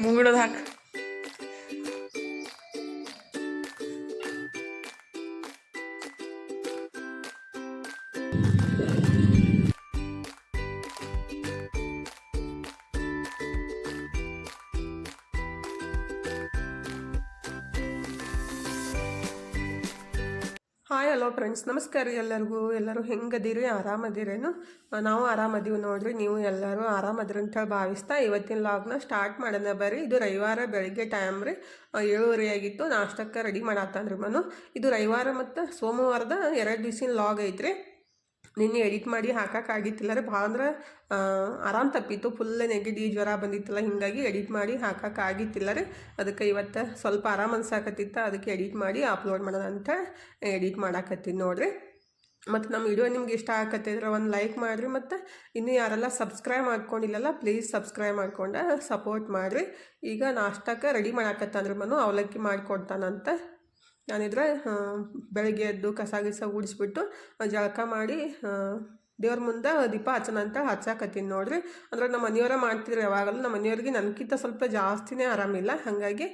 ಮುಂಗಿಡೋದು ಹಾಕು hello friends ನಮಸ್ಕಾರ ಎಲ್ಲರಿಗೂ. ಎಲ್ಲರೂ ಹೆಂಗದಿರಿ? ಆರಾಮದಿರೇನು? ನಾವು ಆರಾಮದೀವಿ ನೋಡ್ರಿ. ನೀವು ಎಲ್ಲರೂ ಆರಾಮದ್ರಂತ ಭಾವಿಸ್ತಾ ಇವತ್ತಿನ ಲಾಗ್ನ ಸ್ಟಾರ್ಟ್ ಮಾಡೋಣ ಬರ್ರಿ. ಇದು ರವಿವಾರ ಬೆಳಗ್ಗೆ ಟೈಮ್ ರೀ. ಏಳುವರೆ ಆಗಿತ್ತು. ನಾಷ್ಟಕ್ಕೆ ರೆಡಿ ಮಾಡತ್ತಾನ್ರಿ ಮನು. ಇದು ರವಿವಾರ ಮತ್ತು ಸೋಮವಾರದ ಎರಡು ದಿವಸಿನ ಲಾಗ್ ಐತ್ರಿ. ನಿನ್ನೆ ಎಡಿಟ್ ಮಾಡಿ ಹಾಕೋಕ್ಕಾಗಿತ್ತಿಲ್ಲ ರೀ ಭಾಳ ಅಂದ್ರೆ ಆರಾಮ್ ತಪ್ಪಿತ್ತು. ಫುಲ್ ನೆಗಡಿ ಜ್ವರ ಬಂದಿತ್ತಲ್ಲ, ಹಿಂಗಾಗಿ ಎಡಿಟ್ ಮಾಡಿ ಹಾಕೋಕ್ಕಾಗಿತ್ತಿಲ್ಲ ರೀ. ಅದಕ್ಕೆ ಇವತ್ತು ಸ್ವಲ್ಪ ಆರಾಮ್ ಅನ್ಸಾಕತ್ತಿತ್ತ, ಅದಕ್ಕೆ ಎಡಿಟ್ ಮಾಡಿ ಅಪ್ಲೋಡ್ ಮಾಡೋಣ ಅಂತ ಎಡಿಟ್ ಮಾಡಾಕತ್ತೀನಿ ನೋಡಿರಿ. ಮತ್ತು ನಮ್ಮ ವಿಡಿಯೋ ನಿಮ್ಗೆ ಇಷ್ಟ ಆಗತ್ತಿದ್ರೆ ಒಂದು ಲೈಕ್ ಮಾಡಿರಿ ಮತ್ತು ಇನ್ನೂ ಯಾರೆಲ್ಲ ಸಬ್ಸ್ಕ್ರೈಬ್ ಮಾಡ್ಕೊಂಡಿಲ್ಲಲ್ಲ ಪ್ಲೀಸ್ ಸಬ್ಸ್ಕ್ರೈಬ್ ಮಾಡ್ಕೊಂಡು ಸಪೋರ್ಟ್ ಮಾಡಿರಿ. ಈಗ ನಾಷ್ಟಕ್ಕೆ ರೆಡಿ ಮಾಡಾಕತ್ತಂದ್ರೆ ಮನು ಅವಲಕ್ಕಿ ಮಾಡಿಕೊಡ್ತಾನಂತ ನಾನಿದ್ರೆ ಬೆಳಗ್ಗೆ ಎದ್ದು ಕಸ ಗಿಸ ಗುಡಿಸ್ಬಿಟ್ಟು ಜಳಕ ಮಾಡಿ ದೇವ್ರ ಮುಂದೆ ದೀಪ ಹಚ್ಚೋಣ ಅಂತ ಹಚ್ಚಾಕತ್ತೀನಿ ನೋಡ್ರಿ. ಅಂದ್ರೆ ನಮ್ಮ ಮನೆಯವರ ಮಾಡ್ತಿದ್ರು ಯಾವಾಗಲೂ. ನಮ್ಮ ಮನೆಯವ್ರಿಗೆ ನನಗಿಂತ ಸ್ವಲ್ಪ ಜಾಸ್ತಿನೇ ಆರಾಮಿಲ್ಲ ಹಾಗಾಗಿ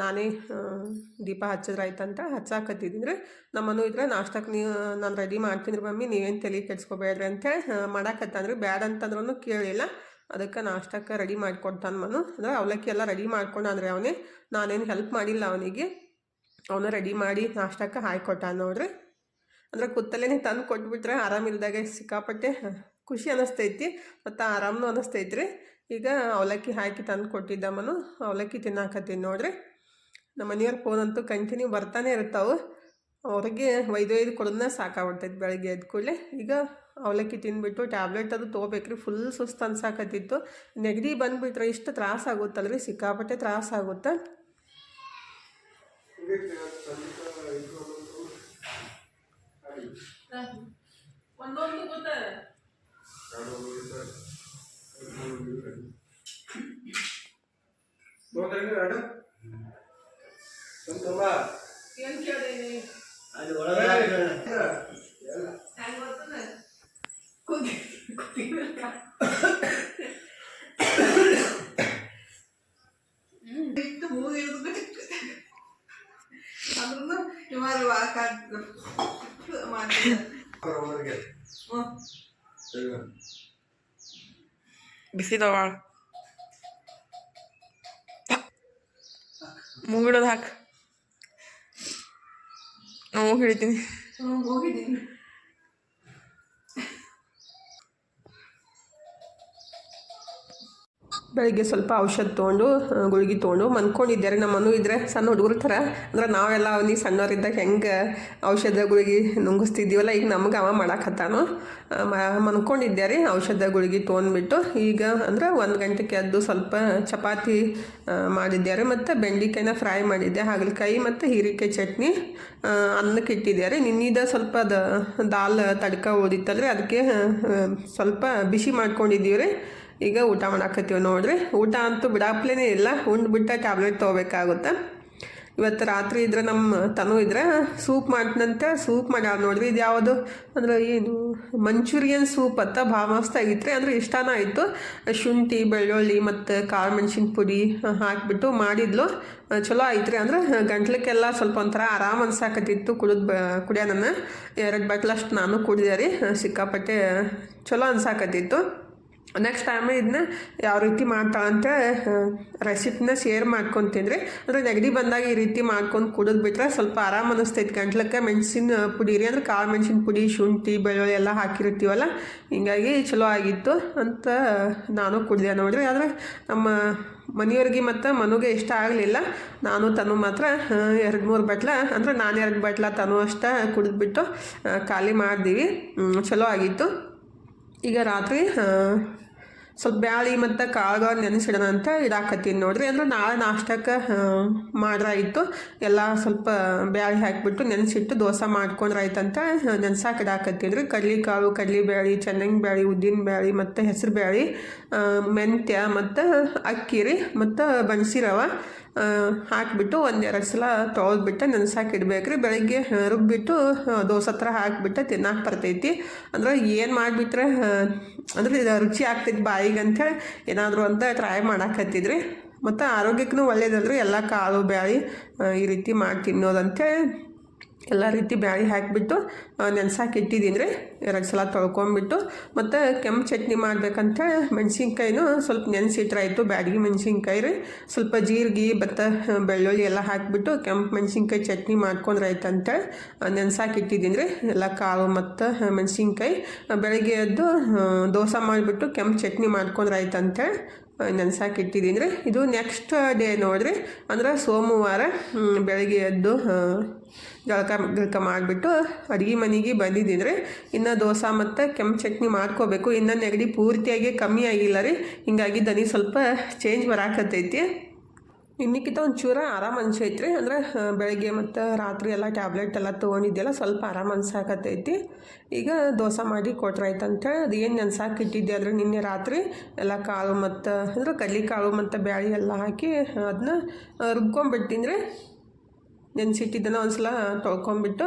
ನಾನೇ ದೀಪ ಹಚ್ಚಿದ್ರಾಯ್ತಂತ ಹಚ್ಚಾಕತ್ತಿದ್ದೀನಿ ರೀ. ನಮ್ಮನು ಇದ್ರೆ ನಾಷ್ಟಕ್ಕೆ ನೀವು ನಾನು ರೆಡಿ ಮಾಡ್ತೀನಿ ಮಮ್ಮಿ. ನೀವೇನು ತಲೆ ಕೆಡ್ಸ್ಕೊಬೇಡ್ರಿ ಅಂತೇಳಿ ಮಾಡಾಕತ್ತಂದ್ರೆ ಬ್ಯಾಡ ಅಂತಂದ್ರೂ ಕೇಳಿಲ್ಲ. ಅದಕ್ಕೆ ನಾಷ್ಟಕ್ಕೆ ರೆಡಿ ಮಾಡಿಕೊಡ್ತಾನೆ ಮನು. ಅಂದ್ರೆ ಅವಲಕ್ಕಿ ಎಲ್ಲ ರೆಡಿ ಮಾಡ್ಕೊಂಡಂದ್ರೆ ಅವನೇ. ನಾನೇನು ಹೆಲ್ಪ್ ಮಾಡಿಲ್ಲ ಅವನಿಗೆ. ಅವನ ರೆಡಿ ಮಾಡಿ ನಾಷ್ಟಕ್ಕೆ ಹಾಕ್ಕೊಟ್ಟ ನೋಡ್ರಿ. ಅಂದ್ರೆ ಕುತ್ತಲೇ ತಂದು ಕೊಟ್ಬಿಟ್ರೆ ಆರಾಮಿಲ್ದಾಗ ಸಿಕ್ಕಾಪಟ್ಟೆ ಖುಷಿ ಅನ್ನಿಸ್ತೈತಿ ಮತ್ತು ಆರಾಮನು ಅನ್ನಿಸ್ತೈತಿ ರೀ ಈಗ ಅವಲಕ್ಕಿ ಹಾಕಿ ತಂದು ಕೊಟ್ಟಿದ್ದಮ್ಮನು ಅವಲಕ್ಕಿ ತಿನ್ನಾಕತ್ತೀನಿ ನೋಡ್ರಿ. ನಮ್ಮ ಮನೆಯವ್ರ ಫೋನ್ ಅಂತೂ ಕಂಟಿನ್ಯೂ ಬರ್ತಾನೆ ಇರ್ತಾವೆ ಅವ್ರಿಗೆ ಒಯ್ದು ಒಯ್ದು ಕೊಡೋದನ್ನ ಸಾಕಾಗ್ಬಿಡ್ತೈತಿ ಬೆಳಗ್ಗೆ ಎದ್ದ ಕೂಡಲೇ. ಈಗ ಅವಲಕ್ಕಿ ತಿನ್ಬಿಟ್ಟು ಟ್ಯಾಬ್ಲೆಟ್ ಅದು ತೊಗೋಬೇಕ್ರಿ ಫುಲ್ ಸುಸ್ತು ಅನ್ಸಾಕತ್ತಿತ್ತು. ನೆಗಡಿ ಬಂದುಬಿಟ್ರೆ ಇಷ್ಟು ತ್ರಾಸ ರೀ ಸಿಕ್ಕಾಪಟ್ಟೆ ತ್ರಾಸ ಆಗುತ್ತೆ ಒಂದೊಂದು ಗೊತ್ತ ಏನು ಕೇಳಿದೆ ಹ್ಯಾಂಗ ಬರ್ತದ ಕುದಿ ಬಿಟ್ಟು ಇಟ್ಟು ಮೂಗಿರೋದು ಅದ್ರೂ ಇವಾಗ ವಾಕ ಮಾಡ್ತಾರೆ ಬಿಸಿದವ ಮುಂಗಿಡೋದು ಹಾಕು ನಾವು ಹಿಡಿತೀನಿ ಹ್ಞೂ ಹೋಗಿದ್ದೀನಿ ಬೆಳಿಗ್ಗೆ ಸ್ವಲ್ಪ ಔಷಧ ತೊಗೊಂಡು ಗುಳಿಗೆ ತೊಗೊಂಡು ಮನ್ಕೊಂಡಿದ್ದಾರೆ. ನಮ್ಮ ಮನು ಇದ್ರೆ ಸಣ್ಣ ಹುಡುಗರ ಥರ. ಅಂದ್ರೆ ನಾವೆಲ್ಲ ಅವನಿಗೆ ಸಣ್ಣವರಿದ್ದಾಗ ಹೆಂಗೆ ಔಷಧ ಗುಳಿಗೆ ನುಂಗಿಸ್ತಿದ್ದೀವಲ್ಲ, ಈಗ ನಮ್ಗೆ ಅವ ಮಾಡಾಕತ್ತಾನು ಮನ್ಕೊಂಡಿದ್ದಾರೆ ಔಷಧ ಗುಳಿಗೆ ತೊಗೊಂಡ್ಬಿಟ್ಟು. ಈಗ ಅಂದ್ರೆ ಒಂದು ಗಂಟೆಗೆ ಅದು ಸ್ವಲ್ಪ ಚಪಾತಿ ಮಾಡಿದ್ದಾರೆ ಮತ್ತು ಬೆಂಡೆಕಾಯಿನ ಫ್ರೈ ಮಾಡಿದ್ದೆ. ಹಾಗಲಕಾಯಿ ಮತ್ತು ಹೀರಿಕಾಯಿ ಚಟ್ನಿ ಅನ್ನಕ್ಕೆ ಇಟ್ಟಿದ್ದಾರೆ. ನಿನ್ನಿದ ಸ್ವಲ್ಪ ದಾಲ್ ತಡ್ಕ ಉಳಿದಿತ್ತಲ್ರಿ ಅದಕ್ಕೆ ಸ್ವಲ್ಪ ಬಿಸಿ ಮಾಡ್ಕೊಂಡಿದ್ದೀವಿ ರೀ ಈಗ ಊಟ ಮಾಡಾಕತ್ತೀವಿ ನೋಡ್ರಿ. ಊಟ ಅಂತೂ ಬಿಡಾಪ್ಲೇನೆ ಇಲ್ಲ. ಉಂಡ್ಬಿಟ್ಟ ಟ್ಯಾಬ್ಲೆಟ್ ತೊಗೋಬೇಕಾಗುತ್ತೆ. ಇವತ್ತು ರಾತ್ರಿ ಇದ್ರೆ ನಮ್ಮ ತನು ಇದ್ರೆ ಸೂಪ್ ಮಾಡ್ತಂತ ಸೂಪ್ ಮಾಡ್ಯಾವ ನೋಡ್ರಿ. ಇದು ಯಾವುದು? ಅಂದ್ರೆ ಏನು? ಮಂಚೂರಿಯನ್ ಸೂಪ್ ಅಂತ ಭಾಳ ಮಸ್ತ್ ಆಗಿತ್ತು ಅಂದ್ರೆ ಇಷ್ಟನೇ ಆಯಿತು. ಶುಂಠಿ, ಬೆಳ್ಳುಳ್ಳಿ ಮತ್ತು ಕಾಳು ಮೆಣಸಿನ ಪುಡಿ ಹಾಕಿಬಿಟ್ಟು ಮಾಡಿದ್ಲು. ಚಲೋ ಐತ್ರಿ ಅಂದ್ರೆ ಗಂಟ್ಲಕ್ಕೆಲ್ಲ ಸ್ವಲ್ಪ ಒಂಥರ ಆರಾಮ್ ಅನ್ಸಾಕತ್ತಿತ್ತು ಕುಡಿದ್ ಬ ಕುಡಿಯೋಣ ಎರಡು ಬಟ್ಲಷ್ಟು ನಾನು ಕುಡಿದೆ ರೀ. ಸಿಕ್ಕಾಪಟ್ಟೆ ಚಲೋ ಅನ್ಸಾಕತ್ತಿತ್ತು. ನೆಕ್ಸ್ಟ್ ಟೈಮ್ ಇದನ್ನ ಯಾವ ರೀತಿ ಮಾಡ್ತಾಳಂತ ರೆಸಿಪಿನ ಶೇರ್ ಮಾಡ್ಕೊತೀನಿ ಅಂದರೆ ನೆಗಡಿ ಬಂದಾಗ ಈ ರೀತಿ ಮಾಡ್ಕೊಂಡು ಕುಡಿದ್ ಬಿಟ್ರೆ ಸ್ವಲ್ಪ ಆರಾಮ್ ಅನ್ನಿಸ್ತೈತಿ ಗಂಟ್ಲಕ್ಕೆ ಮೆಣಸಿನ ಪುಡಿ ರೀ, ಅಂದ್ರೆ ಕಾಳು ಮೆಣಸಿನ ಪುಡಿ, ಶುಂಠಿ, ಬೆಳ್ಳುಳ್ಳಿ ಎಲ್ಲ ಹಾಕಿರ್ತೀವಲ್ಲ, ಹಿಂಗಾಗಿ ಚಲೋ ಆಗಿತ್ತು ಅಂತ ನಾನು ಕುಡಿದೆ ನೋಡ್ರಿ. ಆದರೆ ನಮ್ಮ ಮನೆಯವ್ರಿಗೆ ಮತ್ತು ಮನುಗೆ ಇಷ್ಟ ಆಗಲಿಲ್ಲ. ನಾನು ತನು ಮಾತ್ರ ಎರಡು ಮೂರು ಬಟ್ಲ, ಅಂದ್ರೆ ನಾನು ಎರಡು ಬಟ್ಲ ತನು ಅಷ್ಟ ಕುಡಿದ್ಬಿಟ್ಟು ಖಾಲಿ ಮಾಡಿದೀವಿ. ಚಲೋ ಆಗಿತ್ತು. ಈಗ ರಾತ್ರಿ ಸ್ವಲ್ಪ ಬ್ಯಾಳಿ ಮತ್ತು ಕಾಳುಗಳು ನೆನೆಸಿಡೋಣ ಅಂತ ಇಡಾಕತ್ತೀನಿ ನೋಡ್ರಿ. ಅಂದ್ರೆ ನಾಳೆ ನಾಷ್ಟಕ್ಕೆ ಮಾಡ್ರಾಯಿತು ಎಲ್ಲ ಸ್ವಲ್ಪ ಬ್ಯಾಳಿ ಹಾಕಿಬಿಟ್ಟು ನೆನೆಸಿಟ್ಟು ದೋಸೆ ಮಾಡ್ಕೊಂಡ್ರಾಯ್ತಂತ ನೆನ್ಸಾಕ ಇಡಾಕತ್ತೀನಿ ಕಡ್ಲಿ ಕಾಳು ಚೆನ್ನಾಗಿ ಬ್ಯಾಳಿ ಉದ್ದಿನ ಬ್ಯಾಳಿ ಮತ್ತು ಹೆಸರು ಬ್ಯಾಳಿ ಮೆಂತ್ಯ ಮತ್ತು ಅಕ್ಕಿ ರೀ, ಮತ್ತು ಬನ್ಸಿ ರವೆ. ಹಾಕಿಬಿಟ್ಟು ಒಂದೆರಡು ಸಲ ತೊಳೆದ್ಬಿಟ್ಟು, ನೆನೆಸಾಕಿ ಇಡ್ಬೇಕು ರೀ ಬೆಳಗ್ಗೆ ರುಬ್ಬಿಟ್ಟು ದೋಸೆ ಹತ್ರ ಹಾಕಿಬಿಟ್ಟು ತಿನ್ನಕ್ಕೆ ಬರ್ತೈತಿ. ಅಂದ್ರೆ ಏನು ಮಾಡಿಬಿಟ್ರೆ ಅಂದರೆ ಇದು ರುಚಿ ಆಗ್ತೈತಿ ಬಾಯಿಗೆ ಅಂಥೇಳಿ ಏನಾದರೂ ಅಂತ ಟ್ರೈ ಮಾಡಾಕತ್ತಿದ್ರಿ. ಮತ್ತು ಆರೋಗ್ಯಕ್ಕೂ ಒಳ್ಳೇದಲ್ರಿ. ಎಲ್ಲ ಕಾಳು, ಬ್ಯಾಳಿ ಈ ರೀತಿ ಮಾಡಿ ತಿನ್ನೋದಂತೇಳಿ ಎಲ್ಲ ರೀತಿ ಬ್ಯಾಳಿ ಹಾಕಿಬಿಟ್ಟು ನೆನ್ಸಾಕಿ ಇಟ್ಟಿದ್ದೀನಿ ಎರಡು ಸಲ ತೊಳ್ಕೊಂಬಿಟ್ಟು, ಮತ್ತು ಕೆಂಪು ಚಟ್ನಿ ಮಾಡ್ಬೇಕಂತೇಳಿ ಮೆಣಸಿನ್ಕಾಯಿನೂ ಸ್ವಲ್ಪ ನೆನೆಸಿಟ್ರಾಯಿತು, ಬ್ಯಾಡಗಿ ಮೆಣಸಿನ್ಕಾಯಿ ರೀ. ಸ್ವಲ್ಪ ಜೀರಿಗೆ, ಭತ್ತ ಬೆಳ್ಳುಳ್ಳಿ ಎಲ್ಲ ಹಾಕಿಬಿಟ್ಟು ಕೆಂಪು ಮೆಣಸಿನ್ಕಾಯಿ ಚಟ್ನಿ ಮಾಡ್ಕೊಂಡ್ರಾಯ್ತು ಅಂತೇಳಿ ನೆನ್ಸಾಕಿ ಇಟ್ಟಿದ್ದೀನಿ ರೀ ಎಲ್ಲ ಕಾಳು ಮತ್ತು ಮೆಣಸಿನ್ಕಾಯಿ ಬೆಳಗ್ಗೆ ಎದ್ದು ದೋಸೆ ಮಾಡಿಬಿಟ್ಟು ಕೆಂಪು ಚಟ್ನಿ ಮಾಡ್ಕೊಂಡ್ರಾಯ್ತು ಅಂತೇಳಿ ನೆನ್ಸಾಕಿ ಇಟ್ಟಿದ್ದೀನಿ. ರೀ ಇದು ನೆಕ್ಸ್ಟ್ ಡೇ ನೋಡ್ರಿ ಅಂದ್ರೆ ಸೋಮವಾರ ಬೆಳಗ್ಗೆ ಎದ್ದು ಜಳಕ ಗಿಳಕ ಮಾಡಿಬಿಟ್ಟು ಅಡುಗೆ ಮನೆಗೆ ಬಂದಿದ್ದೀನಿ. ರೀ ಇನ್ನು ದೋಸೆ ಮತ್ತು ಕೆಂಪು ಚಟ್ನಿ ಮಾಡ್ಕೋಬೇಕು. ಇನ್ನು ನೆಗಡಿ ಪೂರ್ತಿಯಾಗಿ ಕಮ್ಮಿ ಆಗಿಲ್ಲ ರೀ. ಹಿಂಗಾಗಿ ದನಿ ಸ್ವಲ್ಪ ಚೇಂಜ್ ಬರಾಕತ್ತೈತಿ. ಇನ್ನಿಕ್ಕಿಂತ ಒಂಚೂರ ಆರಾಮ ಅನ್ಸೈತ್ರಿ. ಅಂದ್ರೆ ಬೆಳಗ್ಗೆ ಮತ್ತು ರಾತ್ರಿ ಎಲ್ಲ ಟ್ಯಾಬ್ಲೆಟ್ ಎಲ್ಲ ತೊಗೊಂಡಿದ್ದೆಲ್ಲ ಸ್ವಲ್ಪ ಆರಾಮ ಅನ್ಸಾಕತ್ತೈತಿ. ಈಗ ದೋಸೆ ಮಾಡಿ ಕೊಟ್ರಾಯ್ತು ಅಂತೇಳಿ ಅದು ಏನು ನೆನ್ಸಾಕಿ ಇಟ್ಟಿದ್ದೆ ಆದರೆ ನಿನ್ನೆ ರಾತ್ರಿ ಎಲ್ಲ ಕಾಳು ಮತ್ತು, ಅಂದ್ರೆ ಕಡ್ಲಿ ಕಾಳು ಮತ್ತು ಬ್ಯಾಳಿ ಎಲ್ಲ ಹಾಕಿ ಅದನ್ನ ರುಬ್ಕೊಂಡ್ಬಿಡ್ತೀನಿ ರೀ. ನೆನೆಸಿಟ್ಟಿದ್ದನ್ನು ಒಂದು ಸಲ ತೊಳ್ಕೊಂಬಿಟ್ಟು